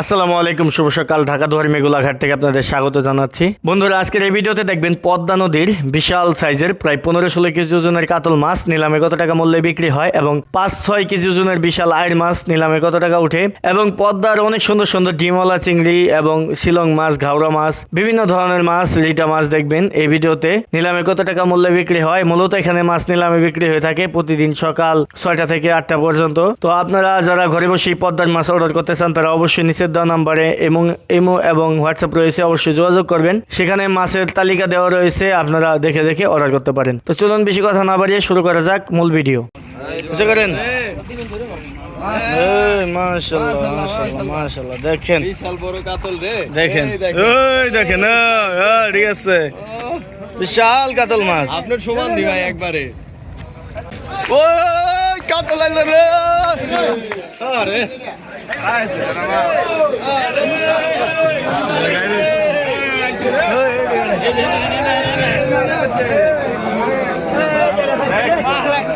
আসসালামু আলাইকুম, শুভ সকাল। ঢাকা দুয়ার মেঘুলাঘাট থেকে আপনাদের স্বাগত জানাচ্ছি। বন্ধুরা, আজকের এই ভিডিওতে দেখবেন পদ্মা নদীর বিশাল সাইজের প্রায় পনেরো ষোলো কেজি ওজনের কাতল মাছ নিলামে কত টাকা মূল্যে বিক্রি হয় এবং পাঁচ ছয় কেজি ওজনের বিশাল আয়ের মাছ নিলামে কত টাকা উঠে এবং পদ্মার অনেক সুন্দর সুন্দর ডিমলা চিংড়ি এবং শিলং মাছ, ঘাওড়া মাছ, বিভিন্ন ধরনের মাছ, লিটা মাছ দেখবেন এই ভিডিওতে নিলামে কত টাকা মূল্যে বিক্রি হয়। মূলত এখানে মাছ নিলামে বিক্রি হয়ে থাকে প্রতিদিন সকাল ছয়টা থেকে আটটা পর্যন্ত। তো আপনারা যারা ঘরে বসেই পদ্মার মাছ অর্ডার করতে চান, তারা অবশ্যই নিচের দেওয়া নাম্বারে এবং ইমো এবং হোয়াটসঅ্যাপ রয়েছে অবশ্যই যোগাযোগ করবেন। সেখানে মাছের তালিকা দেওয়া রয়েছে আপনারা দেখে দেখে অর্ডার করতে পারেন। তো চলুন বেশি কথা না বাড়িয়ে শুরু করা যাক মূল ভিডিও। করেন দেখেন। দেখেন। ওই দেখেন। ও, ও, ঠিক আছে। বিশাল কাতল মাছ। আপনার সমান দি ভাই একবারে। काप लागलं रे काय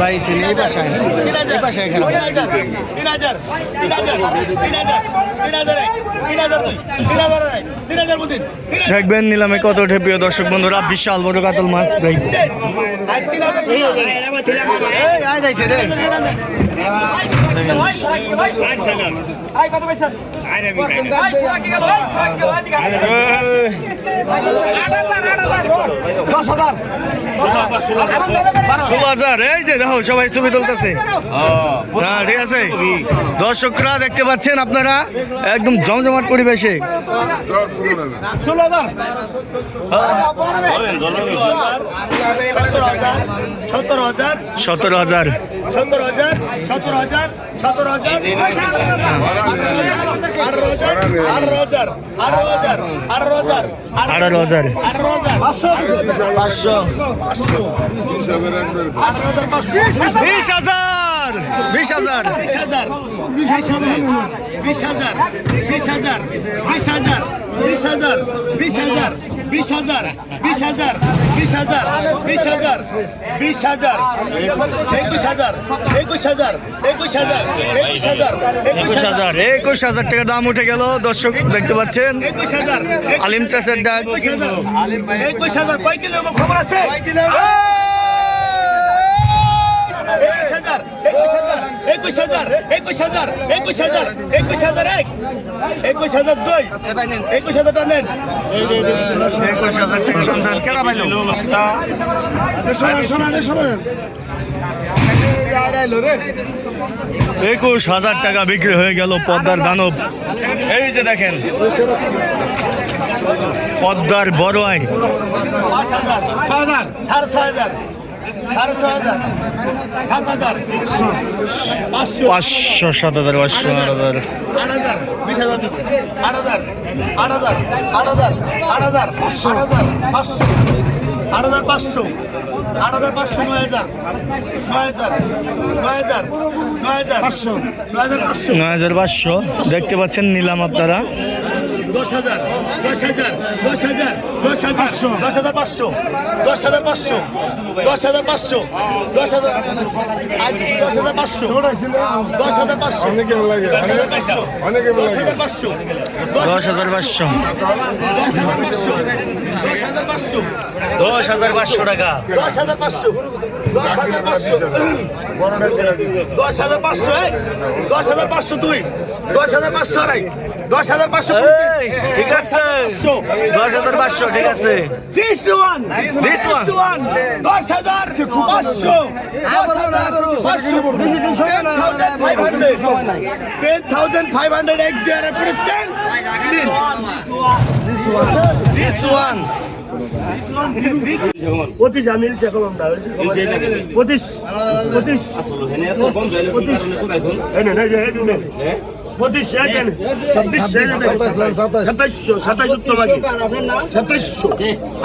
ভাই তিনি এই বাসায় এই বাসায় খেলা তিন হাজার তিন হাজার তিন হাজার তিন হাজার দেখবেন নিলামে কত ওঠে প্রিয় দর্শক বন্ধুরা বিশাল বড় কাতল মাছ ভাই সবাই ছবি তুলতেছে। হ্যাঁ, দর্শকরা দেখতে পাচ্ছেন আপনারা একদম জমজমাট পরিবেশে। সতেরো হাজার। সতেরো হাজার সতেরো হাজার সতেরো হাজার সতেরো হাজার আঠারো হাজার আঠারো হাজার আঠারো হাজার আঠারো হাজার। আঠারো হাজার আঠারো হাজার পাঁচশো। পাঁচশো। পাঁচশো আঠারো হাজার। পাঁচশো বিশ হাজার। বিশ হাজার বিশ হাজার বিশ হাজার বিশ হাজার বিশ হাজার বিশ হাজার বিশ হাজার বিশ হাজার বিশ হাজার বিশ হাজার বিশ হাজার বিশ হাজার বিশ হাজার একুশ হাজার একুশ হাজার একুশ হাজার একুশ হাজার একুশ হাজার একুশ হাজার টাকা দাম উঠে গেল দর্শক দেখতে পাচ্ছেন। একুশ হাজার আলিম চাষের ডাক। একুশ হাজার একুশ হাজার কয় কিলো খবর আছে একুশ হাজার একুশ হাজার একুশ হাজার একুশ হাজার একুশ হাজার একুশ হাজার এক একুশ হাজার দুই একুশ হাজার টাকা নেন। একুশ হাজার পাইলো? একুশ হাজার টাকা বিক্রি হয়ে গেল পদ্মার দানব। এই যে দেখেন পদ্মার বড় আই পাঁচশো সাত হাজার পাঁচশো আট হাজার। পাঁচশো। আট হাজার পাঁচশো। আট হাজার পাঁচশো। নয় হাজার। নয় হাজার নয় হাজার নয় হাজার পাঁচশো। নয় হাজার পাঁচশো। দেখতে পাচ্ছেন নিলাম আপনারা। দশ হাজার দশ হাজার দশ হাজার দশ হাজার পাঁচশো। দশ হাজার পাঁচশো দশ হাজার পাঁচশো দশ হাজার পাঁচশো দশ হাজার দশ হাজার পাঁচশো দশ হাজার পাঁচশো দশ হাজার পাঁচশো দশ হাজার পাঁচশো দশ হাজার পাঁচশো। দশ হাজার পাঁচশো দশ হাজার পাঁচশো। দশ হাজার পাঁচশো টাকা। দশ হাজার পাঁচশো। দশ হাজার পাঁচশো দশ হাজার পাঁচশো এক দশ হাজার পাঁচশো দুই দশ হাজার পাঁচশো আড়াই দশ হাজার পাঁচশো। ঠিক আছে দশ হাজার পাঁচশো। ঠিক আছে. This one. one. দশ হাজার পাঁচশো টেন থাউজেন্ড ফাইভ হান্ড্রেড এক পরে দিস ওয়ান পঁচিশ আমি চেকম আমরা পঁচিশ পঁচিশ পঁচিশ। পঁচিশ ছাব্বিশ সাতাইশশো সাতাইশ বাকি সাতাইশশো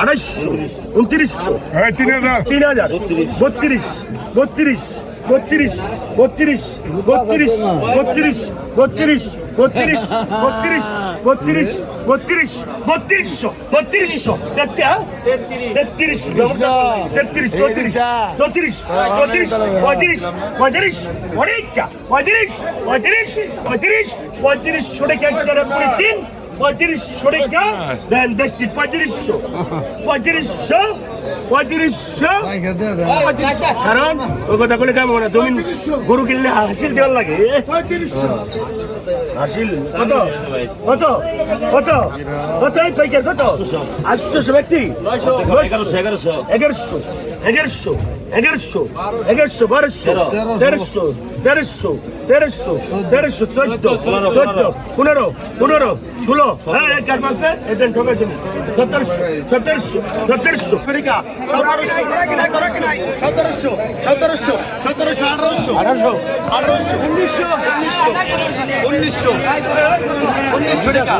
আড়াইশশো উনত্রিশশো তিন হাজার তিন হাজার বত্রিশ বত্রিশ বত্রিশ বত্রিশ বত্রিশ বত্রিশ বত্রিশ বত্রিশ বত্রিশ বত্রিশ বত্রিশ বত্রিশশো বত্রিশশো। হ্যাঁ? তেত্রিশ তেত্রিশ চৌত্রিশ চৌত্রিশ চৌত্রিশ পঁয়ত্রিশ পঁয়ত্রিশ অনেকটা। পঁয়ত্রিশ পঁয়ত্রিশ পঁয়ত্রিশ পঁয়ত্রিশ সরে ক্যারেক্টারে পুরো তিন পঁয়ত্রিশ সরে কা দেন দেখছি পঁয়ত্রিশশো। পঁয়ত্রিশশো পঁয়ত্রিশশো। কারণ ওই কথা বলে কেমন না তুমি গরু কিনলে হাসিল দেওয়ার লাগে। পঁয়ত্রিশশো। হাসিল কত? কত? কত? কত? এই পাইকার কত? আটশো ব্যক্তি? এগারোশো এগারোশো এগারোশো। এগারোশো। এগারোশো। এগারোশো। বারোশো। তেরোশো। তেরোশো তেরোশো তেরোশো চোদ্দ চোদ্দ পনেরো পনেরো ষোলো। হ্যাঁ এই চার পাঁচ এদের জন্য সতেরোশো সতেরোশো সতেরোশো। সতেরোশো। সতেরোশো সতেরোশো আঠারোশো। আঠারোশো। আঠারোশো উনিশশো। উনিশশো উনিশশো। টাকা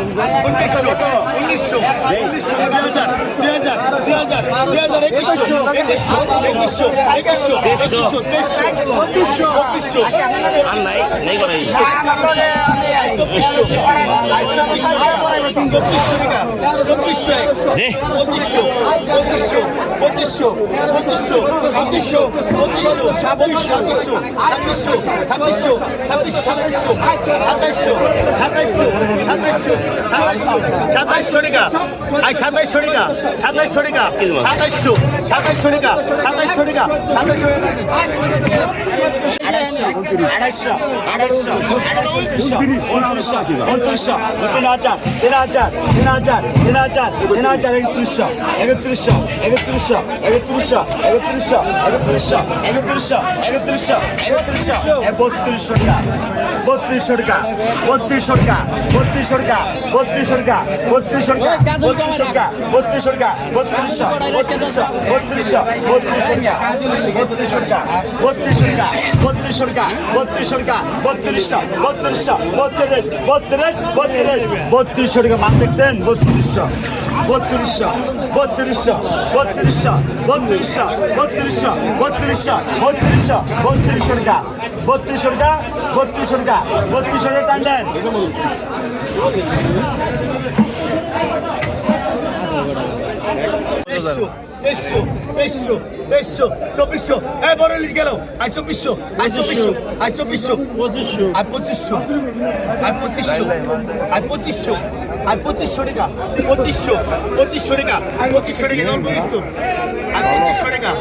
উনিশশো উনিশশো উনিশশো দুই হাজার দুই হাজার দুই হাজার দুই হাজার একুশশো একুশশো। একুশশো একুশশো একুশশো তেইশশো চব্বিশশো সাতাইশশো টাকা আই সাতাইশশো টাকা সাতাইশশো টাকা সাতাইশশো সাতাইশশো টাকা সাতাইশশো টাকা সাতাইশশো টাকা আড়াইশো। আড়াইশো আড়াইশো উনত্রিশশো উনত্রিশশো তিন হাজার তিন হাজার তিন হাজার তিন হাজার তিন হাজার একত্রিশশো একত্রিশশো একত্রিশশো একত্রিশশো একত্রিশশো একত্রিশশো একত্রিশশো একত্রিশশো একত্রিশশো বত্রিশশো টাকা বত্রিশশো টাকা বত্রিশশো টাকা বত্রিশশো টাকা বত্রিশশো টাকা বত্রিশশো টাকা বত্রিশশো টাকা বত্রিশশো টাকা বত্রিশশো বত্রিশশো বত্রিশশো বত্রিশশো টাকা বত্রিশশো টাকা বত্রিশশো টাকা বত্রিশশো টাকা বত্রিশশো টাকা বত্রিশশো বত্রিশশো বত্রিশ বত্রিশ বত্রিশ বত্রিশশো টাকা মান দেখছেন বত্রিশশো বত্রিশশো বত্রিশশো বত্রিশশো বত্রিশশো বত্রিশশো বত্রিশশো বত্রিশশো টাকা বত্রিশশো টাকা বত্রিশশো টাকা বত্রিশশো টাকা টান দেন তেইশশো তেইশশো তেইশশো তেইশশো চব্বিশশো এ বড় লিজ গেল আই চব্বিশশো আই চব্বিশশো আই চব্বিশশো আই পঁচিশশো আই পঁচিশশো আই পঁচিশশো আই পঁচিশশো টাকা পঁচিশশো পঁচিশশো টাকা আই পঁচিশশো টাকা অল্প কিস্ত আই পঁচিশশো টাকা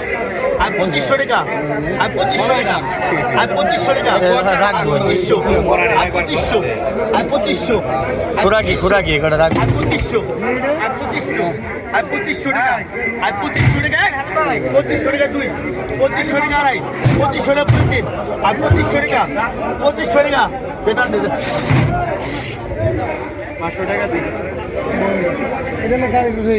আই পঁচিশশো টাকা আই পঁচিশশো টাকা আই পঁচিশশো টাকা পঁচিশশো আই পঁচিশশো আই পঁচিশশো খুরাকি খুরাকি এটা রাখ আর পঁচিশশো আর পঁচিশশো আর পঁচিশশো টাকা আর পঁচিশশো টাকা পঁচিশশো টাকা দুই পঁচিশশো টাকা আড়াই পঁচিশশো টাকা দুই তিন আর পঁচিশশো টাকা পঁচিশশো টাকা। বেটার দে পাঁচশো টাকা দিন এটা না গাড়ি বুঝে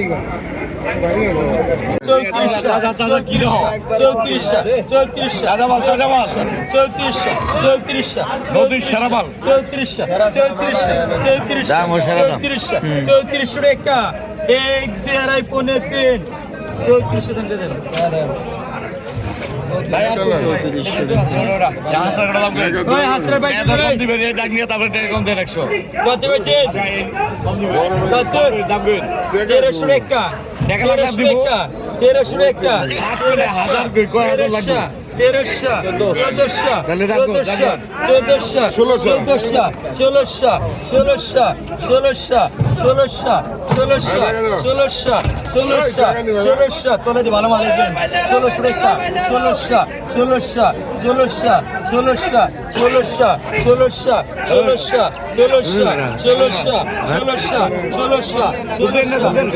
চৌত্রিশশো। টাকা। এক দেড়াই পনেরো তিন। চৌত্রিশশো টাকা দেন। তেরোশো রেখা তেরোশো রেখা তেরোশো তেরোশো চোদ্দশো চোদ্দশো চোদ্দশো ষোলোশো ষোলোশো ষোলোশো ষোলোশো ষোলোশো ষোলোশো ষোলোশো ষোলোশো ষোলোশো তোলে দি ভালো দেন ষোলোশো রেখা ষোলোশো ষোলোশো ষোলোশো ষোলোশো ষোলোশো ষোলোশো ষোলোশো ষোলোশো ষোলোশো ষোলোশো ষোলোশো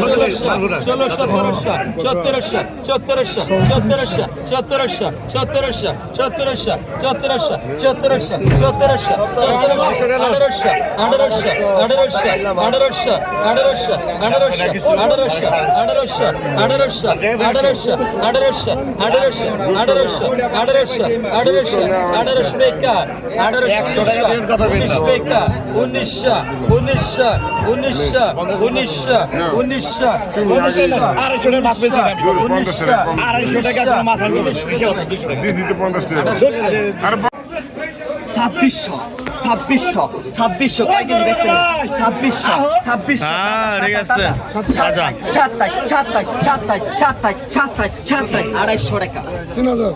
ষোলোশো ষোলোশো ষোলোশো সতেরোশো সতেরোশো সতেরোশো সতেরোশো সতেরোশো সতেরোশো সতেরোশো সতেরোশো সতেরোশো সতেরোশো সতেরোশো আঠারোশো আঠারোশো আঠারোশো আঠারোশো আঠারোশো আঠারোশো আঠারোশো আঠারোশো আঠারোশো আঠারোশো আঠারোশো আঠারোশো আঠারোশো আঠারোশো আঠারোশো বেকার আঠারোশো উনিশ বেকার উনিশশো উনিশশো উনিশশো উনিশশো উনিশশো আড়াইশো টাকা মাছ না। উনিশশো। আড়াইশো টাকা। মাছ আর ছাব্বিশশো। ছাব্বিশশো ছাব্বিশশো কয় কেজি দেখছেন ছাব্বিশশো ছাব্বিশশো হ্যাঁ ঠিক আছে। সাতাই সাতাই সাতাই সাতাই সাতাই সাতাই আড়াইশো টাকা।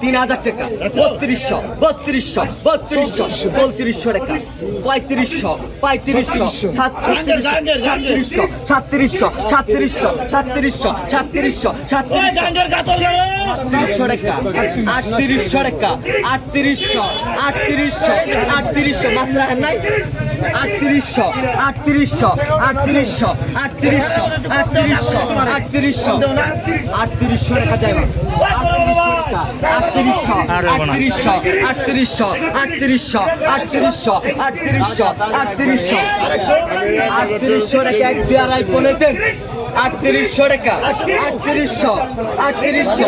তিন হাজার। টাকা। বত্রিশশো বত্রিশশো বত্রিশশো চৌত্রিশশো টাকা। পঁয়ত্রিশশো পঁয়ত্রিশশো সাতত্রিশশো সাতত্রিশশো সাতত্রিশশো সাতত্রিশশো সাতত্রিশশো সাতত্রিশশো টাকা আটত্রিশশো টাকা আটত্রিশশো আটত্রিশশো আটত্রিশশো মাছ রাখেন নাই আটত্রিশশো আটত্রিশশো আটত্রিশশো আটত্রিশশো আটত্রিশশো আটত্রিশশো আটত্রিশশো টাকা যাই আটত্রিশশো আটত্রিশশো আটত্রিশশো আটত্রিশশো আটত্রিশশো আটত্রিশশো আটত্রিশশো আটত্রিশশো টাকা এক দুই আড়াই পনেরো আটত্রিশশো টাকা। আটত্রিশশো। আটত্রিশশো।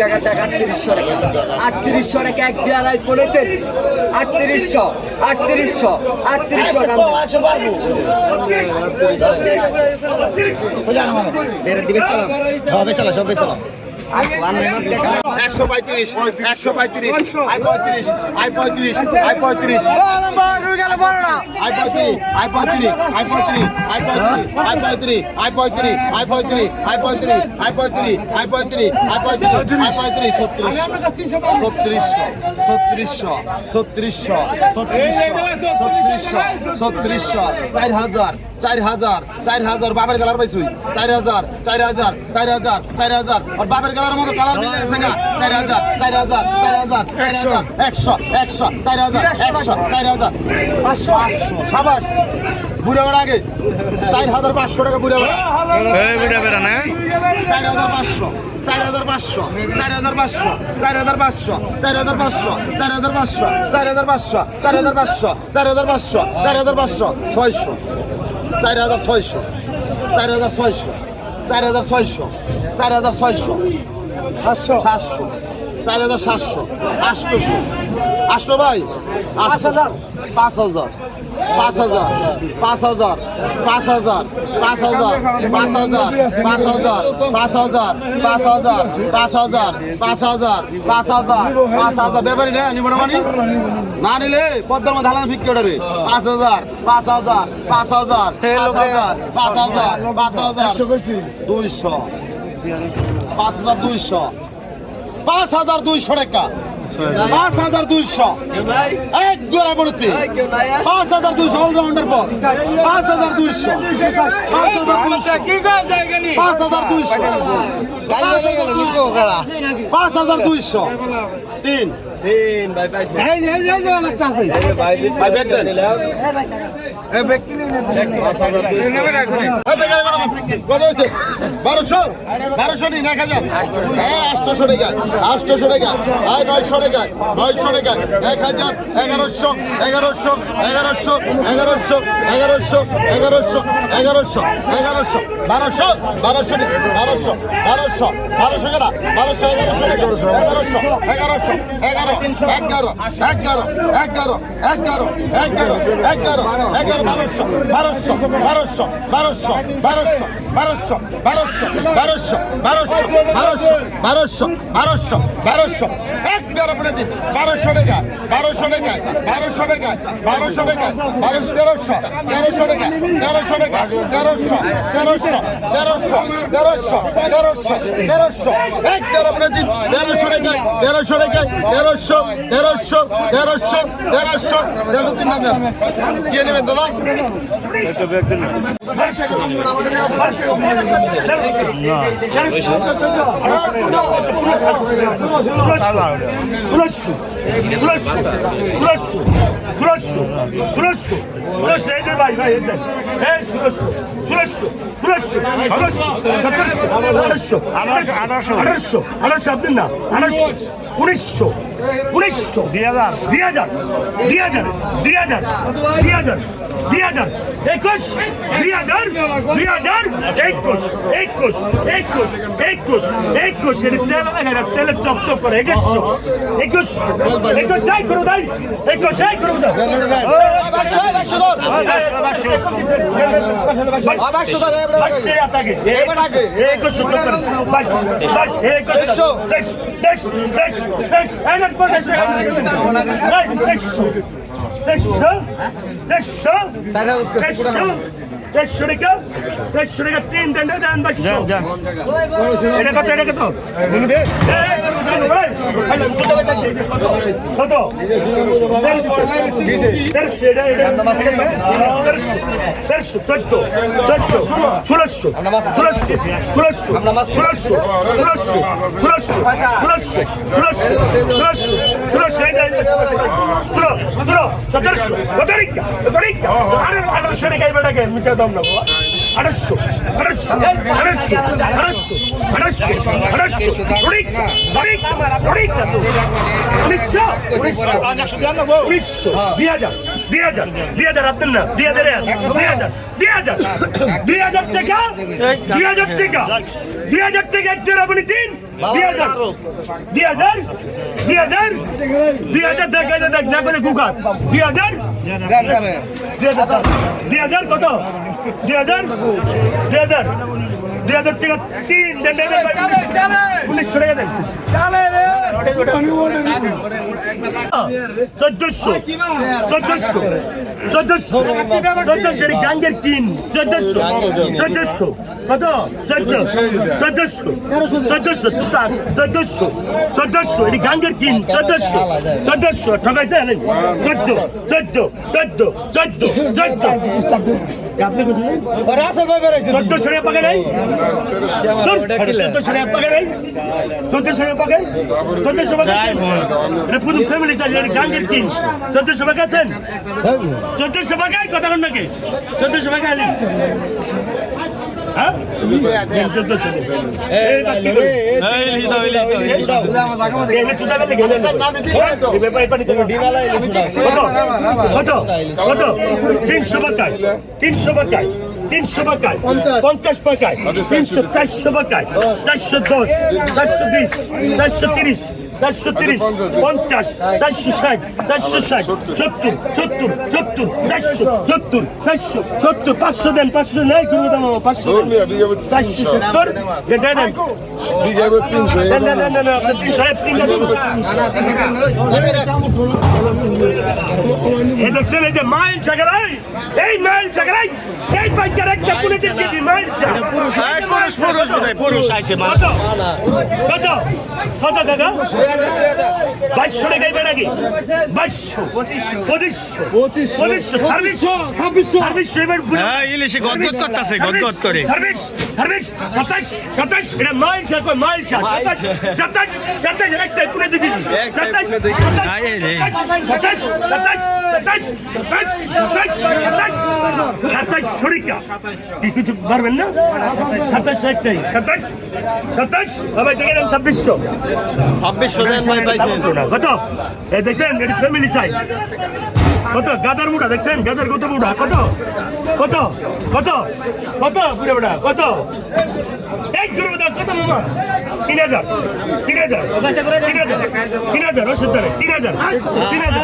টাকা টাকা আটত্রিশশো টাকা। আটত্রিশশো টাকা এক দুই আড়াই পনেরো দেন আটত্রিশশো। আটত্রিশশো। আটত্রিশশো টাকা। বেড়ে দিবে সালাম। হবে সালাম সব সালাম একশো পঁয়ত্রিশ একশো পঁয়ত্রিশ আই পঁয়ত্রিশ আই পঁয়ত্রিশ আই পঁয়ত্রিশ আই পঁয়ত্রিশ আই পঁয়ত্রিশ আই পঁয়ত্রিশ আই পঁয়ত্রিশ আই পঁয়ত্রিশ আই পঁয়ত্রিশ আই পঁয়ত্রিশ আই পঁয়ত্রিশ আই পঁয়ত্রিশ আই পঁয়ত্রিশ ছত্রিশ চার হাজার চার হাজার চার হাজার বাপের কালার পাইছুই চার হাজার চার হাজার চার হাজার চার হাজার আর বাপের কালার মতো কালার মিলে গেছে না চার হাজার চার হাজার চার হাজার চার হাজার একশো একশো চার হাজার একশো চার হাজার পাঁচশো সাবাস বুড়ে বেড়া আগে চার হাজার পাঁচশো টাকা বুড়ে বেড়া এই বুড়া বেড়া না চার হাজার পাঁচশো চার হাজার পাঁচশো চার হাজার পাঁচশো চার হাজার পাঁচশো চার হাজার পাঁচশো চার হাজার পাঁচশো চার হাজার পাঁচশো চার হাজার পাঁচশো চার হাজার পাঁচশো চার হাজার পাঁচশো ছয়শো চার হাজার ছয়শো। চার হাজার ছয়শো। চার হাজার ছয়শো। চার হাজার ছয়শো। সাতশো। সাতশো। চার হাজার সাতশো। আটশোশো আটশো ভাই? পাঁচ হাজার। পাঁচ হাজার। পাঁচ হাজার পাঁচ হাজার পাঁচ হাজার পাঁচ হাজার পাঁচ হাজার পাঁচ হাজার পাঁচ হাজার পাঁচ হাজার পাঁচ হাজার পাঁচ হাজার পাঁচ হাজার পাঁচ হাজার ব্যাপারী না নিব না মানে না নিলে পদ্মার মধ্যে হালান ফিক্রি রে পাঁচ হাজার পাঁচ হাজার পাঁচ হাজার পাঁচ হাজার পাঁচ হাজার পাঁচ হাজার দুইশো পাঁচ হাজার দুইশো পাঁচ হাজার দুইশো টাকা পাঁচ হাজার দুইশো। এক গোড়া পড়তে পাঁচ হাজার দুইশো অলরাউন্ডের পর পাঁচ হাজার দুইশো। পাঁচ হাজার দুইশো। পাঁচ হাজার দুইশো। পাঁচ হাজার দুইশো তিন ভাই ব্যাগ দেন কত হয়েছে? বারোশো? বারোশো নিন এক হাজার। হ্যাঁ আটশোশো টাকা। আটশোশো টাকা। হ্যাঁ নয়শো টাকা। নয়শো টাকা। এক হাজার এগারোশো এগারোশো এগারোশো এগারোশো এগারোশো এগারোশো এগারোশো এগারোশো। বারোশো? বারোশো বারোশো বারোশো বারোশো কেনা। বারোশো এগারোশো এগারোশো এগারোশো এগারোশো। এগারো এগারো এগারো এগারো এগারো এগারো এগারো বারোশো বারোশো বারোশো বারোশো বারোশো বারোশো বারোশো বারোশো বারোশো বারোশো বারোশো বারোশো বারোশো এগারো পড়ে দিন বারোশো টাকা বারোশো টাকা বারোশো টাকা বারোশো টাকা বারোশো তেরোশো তেরোশো টাকা তেরোশো টাকা তেরোশো তেরোশো তেরোশো তেরোশো তেরোশো তেরোশো এগারো পড়ে দিন তেরোশো টাকা তেরোশো টাকা তেরোশো তেরোশো তেরোশো তেরোশো তেরোশো তিন হাজার কি নেবেন দাদা ষোলোশো ষোলোশো ষোলোশো ষোলোশো ষোলোশো ষোলোশো এই দে ভাই ভাই এই উনিশশো উনিশশো দুই হাজার দুই হাজার দুই হাজার দুই হাজার দুই হাজার দুই হাজার একুশ দুই হাজার দুই হাজার একুশ একুশ একুশ একুশ একুশ এর তেল লাগাই তেলের চপ চপ করে একুশশো একুশশো একুশ এই করো দাই একুশ এই করো দাই একুশশো একুশশো দেড়শো টাকা দেড়শো টাকা তিন তিনটা দেন বাইশশো এটা কত এটা কত চোদ্দ চোদ্দ ষোলোশো ষোলোশো ষোলোশো ষোলোশো ষোলোশো ষোলোশো ষোলোশো ষোলোশো ষোলোশো ষোলোশো এই ষোলো ষোলো সতেরোশো সতেরিকা সতেরিকা আঠারোশো টাকা এই বেটাকে মিটার দাম না বাবা আঠারোশো আঠারোশো আঠারোশো আঠারোশো আঠারোশো আঠারোশো অনেক অনেক অনেক উনিশশো উনিশশো দুই হাজার দুই হাজার দুই হাজার আপনার না, দুই হাজার দুই হাজার দুই হাজার। দুই হাজার টাকা, দুই হাজার টাকা, দুই হাজার টাকা একজন আপনি তিন। দুই হাজার দুই হাজার দুই হাজার দুই হাজার দেখ দেখ না করে কুকার দুই হাজার দুই হাজার কত? দুই হাজার দুই হাজার দুই হাজার টাকা তিন উনিশশো টাকা দেন চোদ্দশো চোদ্দশো চোদ্দশো চোদ্দশো এটি গাঙ্গের কিন। চোদ্দশো চোদ্দশো কত? চোদ্দ চোদ্দশো চোদ্দশো চোদ্দশো চোদ্দশো এটি গাঙ্গের কিন। চোদ্দশো চোদ্দশো ঠকাইতে চোদ্দ চোদ্দ চোদ্দ চোদ্দ চোদ্দ। আপনি কোথায়? ওরা আছে ভাই বেরাইছে 1400 টাকা পাকে নাই? 1400 টাকা পাকে নাই? 1400 টাকা পাকে? 1400 টাকা এটা পুরো ফ্যামিলি চাই এটা গাঙ্গের কিং 1400 টাকা দেন 1400 টাকা কথা কোন নাকি? 1400 টাকা আলি তিনশো টাকায় তিনশো টাকায় তিনশো টাকায় পঞ্চাশ টাকায় তিনশো চারশো টাকায় চারশো দশ চারশো বিশ চারশো তিরিশ চারশো তিরিশ পঞ্চাশ চারশো ষাট চারশো ষাট সত্তর সত্তর সত্তর চারশো সত্তর চারশো সত্তর পাঁচশো দেন পাঁচশো নেই করব দাম পাঁচশো। চারশো সত্তর এটা দেন। দেন। দেখছেন এই যে মাইল চাকরাই এই মাইল চাকরাই এই বাইকের একটা পুলিশের দিদি মাইল চাক পুরুষ পুরুষ পুরুষ আইছে কত কত? কত দাদা? বাইশশো টাকা গাইবে নাকি বাইশশো পঁচিশশো পঁচিশশো ছাব্বিশশো ছাব্বিশশো ছাব্বিশশো এবার হ্যাঁ, ইলিশে গদগদ করতাছে, গদগদ করে। ছাব্বিশ ছাব্বিশ সাতাশ সাতাশ এটা মাইল চাক মাইল চাক সাতাশ সাতাশ সাতাশ একটাই পুনে দিদি সাতাশ সাতাশ আয়, এই, এই। সাতাশ সাতাশ সাতাশ সাতাশ সাতাশ সাতাশ সাতাশ কি কিছু পারবেন না সাতাশ একটাই সাতাশ সাতাশ সবাই থেকে ছাব্বিশশো ছাব্বিশশো কত এ দেখেন এটি ফ্যামিলি সাইজ কত? গাদার মুড়া দেখছেন? গাদার কত মুড়া কত? কত? কত? কত? বুড়ে বুড়া কত? এক গুরু বুড়া কত মামা তিন হাজার তিন হাজার তিন হাজার তিন হাজার ওষুধ ধরে তিন হাজার তিন হাজার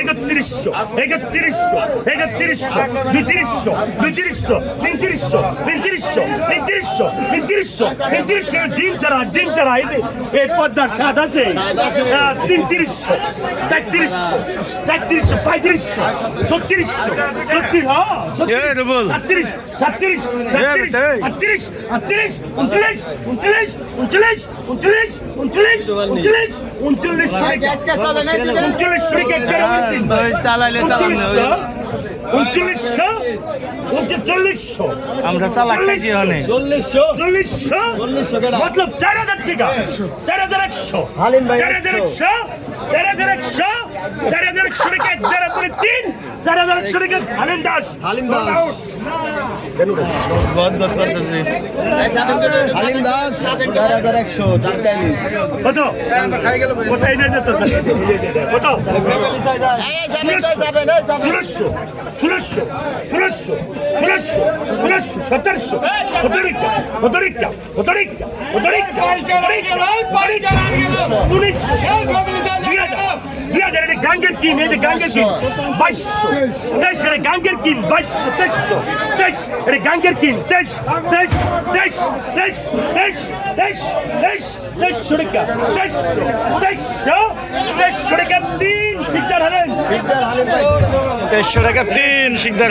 একত্রিশশো একত্রিশশো একত্রিশশো দুইত্রিশশো দুইত্রিশশো তিনত্রিশশো তিনত্রিশশো তিনত্রিশশো তিনত্রিশশো তিনত্রিশশো দিন ছাড়া দিন ছাড়া এই এই পদ্মার স্বাদ আছে তিনত্রিশশো চারত্রিশশো চারত্রিশশো পঁয়ত্রিশশো ছত্রিশশো ছত্রিশ হ্যাঁ রুবুল। সাতত্রিশ সাতত্রিশ সাতত্রিশ এই। আটত্রিশ আটত্রিশ উনত্রিশ উনত্রিশ উনত্রিশ উনত্রিশ উনত্রিশ উনত্রিশ উনত্রিশ উনত্রিশ একটা চালাইলে চালান না, ওই- উনচল্লিশশো উনচল্লিশশো আমরা চালাক খাইছি ওখানে চল্লিশশো চল্লিশশো মতলব চার হাজার টাকা। চার হাজার একশো। হালিম ভাই চার হাজার একশো। চার হাজার একশো চার হাজার একশো টাকা এক দেড় করে তিন চার হাজার একশো টাকা হালিম দাস। হালিম দাস। সতেরোশো সতেরিকা সতেরিকা সতেরিকা সতেরিকা উনিশশো গাঙ্গের কিন এই যে গাঙ্গের কিন বাইশশো গাঙ্গের কিন বাইশশো তেইশশো তেইশ এটা গাঙ্গের কিন তেইশ তেইশ তেইশ তেইশ তেইশ তেইশ তেইশ তেইশশো টাকা তেইশশো তেইশশো তেইশশো টাকা তিন শিকার হলেন তেইশশো টাকা তিন শিকদার